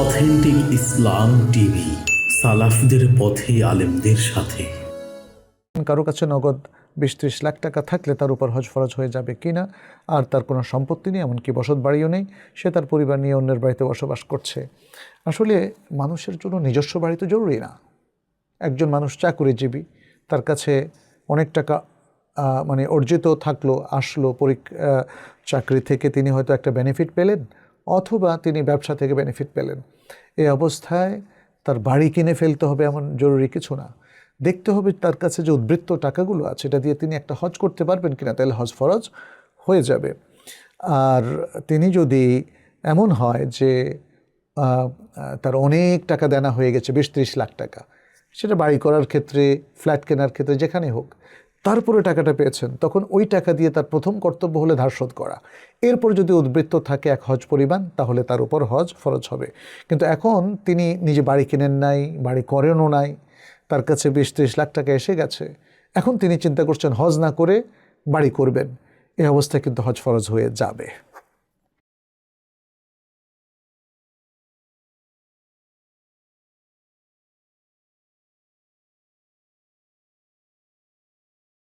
Authentic ইসলাম TV, সালাফদের পথে আলেমদের সাথে। কারও কাছে নগদ বিশ ত্রিশ লাখ টাকা থাকলে তার উপর হজ ফরজ হয়ে যাবে কি না, আর তার কোনো সম্পত্তি নেই, এমনকি বসত বাড়িও নেই, সে তার পরিবার নিয়ে অন্যের বাড়িতে বসবাস করছে। আসলে মানুষের জন্য নিজস্ব বাড়ি তো জরুরি না। একজন মানুষ চাকুরিজীবী, তার কাছে অনেক টাকা মানে অর্জিত থাকল, আসলো পরীক্ষা চাকরি থেকে তিনি হয়তো একটা বেনিফিট পেলেন অথবা তিনি ব্যবসা থেকে বেনিফিট পেলেন। এই অবস্থায় তার বাড়ি কিনে ফেলতে হবে এমন জরুরি কিছু না। দেখতে হবে তার কাছে যে উদ্বৃত্ত টাকাগুলো আছে, এটা দিয়ে তিনি একটা হজ করতে পারবেন কিনা, তাহলে হজ ফরজ হয়ে যাবে। আর তিনি যদি এমন হয় যে তার অনেক টাকা দেনা হয়ে গেছে, বিশ ত্রিশ লাখ টাকা, সেটা বাড়ি করার ক্ষেত্রে, ফ্ল্যাট কেনার ক্ষেত্রে যেখানে হোক তারপরে টাকাটা পেয়েছেন, তখন ওই টাকা দিয়ে তার প্রথম কর্তব্য হলে ধার শোধ করা। এরপর যদি উদ্বৃত্ত থাকে এক হজ পরিমাণ, তাহলে তার উপর হজ ফরজ হবে। কিন্তু এখন তিনি নিজে বাড়ি কেনেন নাই, বাড়ি করেনও নাই, তার কাছে বিশ ত্রিশ লাখ টাকা এসে গেছে। এখন তিনি চিন্তা করছেন হজ না করে বাড়ি করবেন। এ অবস্থায় কিন্তু হজ ফরজ হয়ে যাবে।